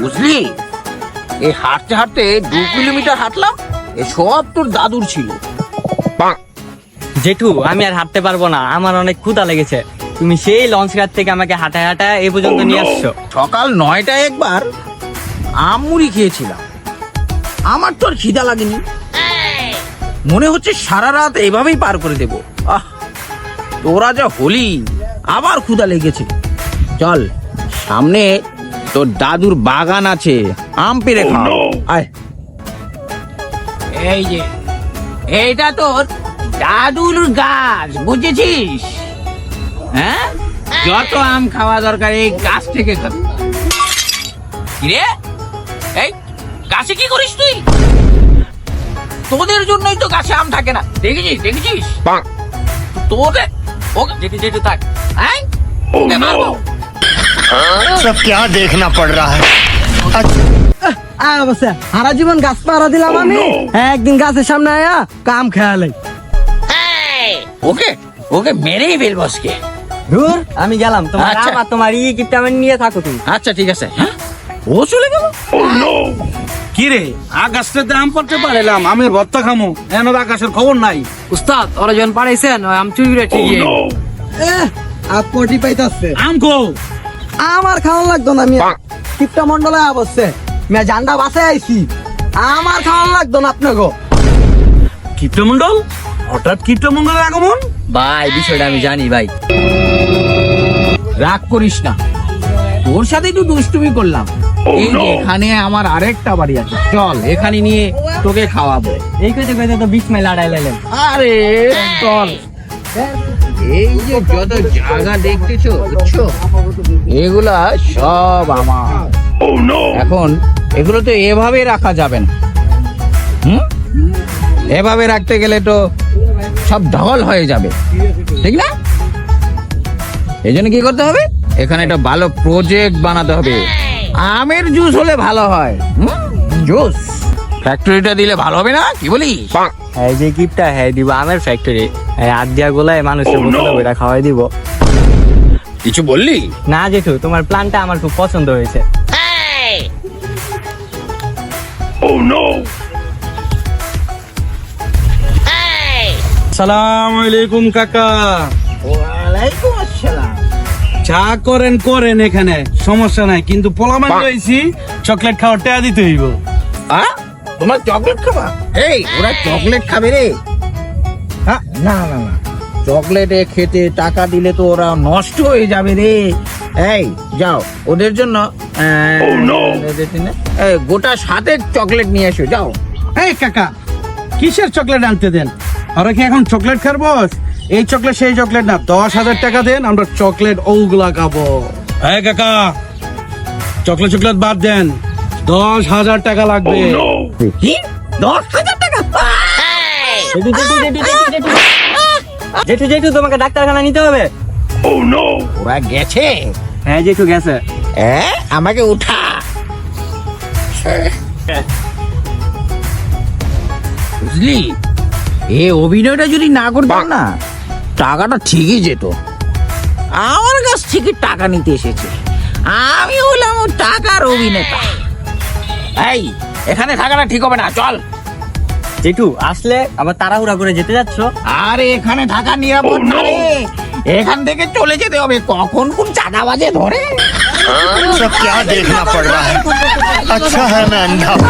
বুঝলি? এই হাঁটতে হাঁটতে দু কিলোমিটার হাঁটলাম এ সব তোর দাদুর ছিল। জেঠু আমি আর হাঁটতে পারব না আমার অনেক ক্ষুধা লেগেছে। তুমি সেই লঞ্চ ঘাট থেকে আমাকে হাঁটায় হাঁটায় এই পর্যন্ত নিয়ে আসছো। সকাল নয়টায় একবার আমুড়ি খেয়েছিলাম। আমার তো আর খিদা লাগেনি। মনে হচ্ছে সারা রাত এভাবেই পার করে দেব। আহ তোরা যা হলি আবার ক্ষুধা লেগেছে। চল সামনে তোর দাদুর বাগান আছে আম পেরে খা আয়। এই যে এইটা তোর দাদুর গাছ বুঝেছিস? হ্যাঁ? যত আম খাওয়া দরকার এই গাছ থেকে খাবি কিরে? এই গাছে কি করিস তুই? তোদের জন্যই তো গাছে আম থাকে না। দেখেছিস দেখেছিস? তোদের ও জেঠু জেঠু থাক। হ্যাঁ? ওকে মারবো सब क्या देखना पड़ रहा है আয় অবশ্যই সারা জীবন গাছ পাড়া দিলাম আমি হ্যাঁ, একদিন গাছের সামনে আয়া কাম খেয়ালে ওকে ওকে মেরেই ফেলবো আজকে ধুর আমি গেলাম তোমার আচ্ছা। আম আর তোমার ই কিপটা আমি নিয়ে থাকো তুমি আচ্ছা ঠিক আছে হ্যাঁ ও চলে গেল কি রে আকাশটাতে আম পারতে পারিলাম আমের ভর্তা খামো এন আকাশের খবর নাই উস্তাদ ওরা যখন পাঠাইছেন ওই আম চুরি করে ঠিকই আর পটি পাইতাছে আম কো আমার খাওয়া লাগতো না মিয়া। টিপটা মন্ডলে অবশ্যই মিয়া জান্ডা বাসায় আইছি। আমার খাওয়া লাগতো না আপনাকে। কীর্তমন্ডল হঠাৎ কীর্তমন্ডলের আগমন? ভাই বিষয়টা আমি জানি ভাই। রাগ করিস না। তোর সাথে একটু দুষ্টুমি করলাম। এই যে এখানে আমার আরেকটা বাড়ি আছে। চল এখানে নিয়ে তোকে খাওয়াবো। এই কইতে কইতে তো বিশ মাইল আড়াই লাইলেন। আরে চল। এই যে যত জায়গা দেখতেছো, বুঝছ? এগুলা সব আমার। এখন এগুলো তো এভাবে রাখা যাবে না। হুম? এভাবে রাখতে গেলে তো সব ঢল হয়ে যাবে। ঠিক না? এই জন্য কি করতে হবে? এখানে একটা ভালো প্রজেক্ট বানাতে হবে। আমের জুস হলে ভালো হয়। জুস ফ্যাক্টরিটা দিলে ভালো হবে না? কি বলি এই যে কিপটা হ্যাঁ দিব আমের ফ্যাক্টরি এই দিয়া গোলায় মানুষের বোতলে বইটা খাওয়াই দিব। কিছু বললি? না জেঠু তোমার প্ল্যানটা আমার খুব পছন্দ হয়েছে। সালাম আলাইকুম কাকা ওয়ালাইকুম আসসালাম চা করেন করেন এখানে সমস্যা নাই কিন্তু পোলামান রয়েছি চকলেট খাওয়ার টেয়া দিতে হইব। আ? তোমার চকলেট খাবা? এই ওরা চকলেট খাবে রে। হ্যাঁ না না না। চকলেটে খেতে টাকা দিলে তো ওরা নষ্ট হয়ে যাবে রে। এই যাও ওদের জন্য এই, গোটা সাথে চকলেট নিয়ে এসো যাও। এই কাকা কিসের চকলেট আনতে দেন? ওরা কি এখন চকলেট খাব এই চকলেট সেই চকলেট না দশ হাজার টাকা দেন আমরা চকলেট ওগুলা খাব। এই কাকা চকলেট চকলেট বাদ দেন। দশ হাজার টাকা লাগবে। কি? দশ হাজার টাকা? জেঠু জেঠু জেঠু জেঠু জেঠু জেঠু জেঠু তোমাকে ডাক্তারখানা নিতে হবে। ও নো ওরা গেছে। হ্যাঁ জেঠু গেছে। হ্যাঁ আমাকে উঠা। বুঝলি? এ অভিনয়টা যদি না করতাম না টাকাটা ঠিকই যেত। আমার কাছ থেকে টাকা নিতে এসেছে। আমি হলাম টাকার অভিনেতা। এই এখানে থাকাটা ঠিক হবে না চল। জেঠু আসলে আবার তাড়াহুড়া করে যেতে যাচ্ছ আরে এখানে থাকা নিরাপদ না রে এখান থেকে চলে যেতে হবে কখন কোন চাঁদা বাজে ধরে सब क्या देखना पड़ रहा है अच्छा है मैं अंधा हूं।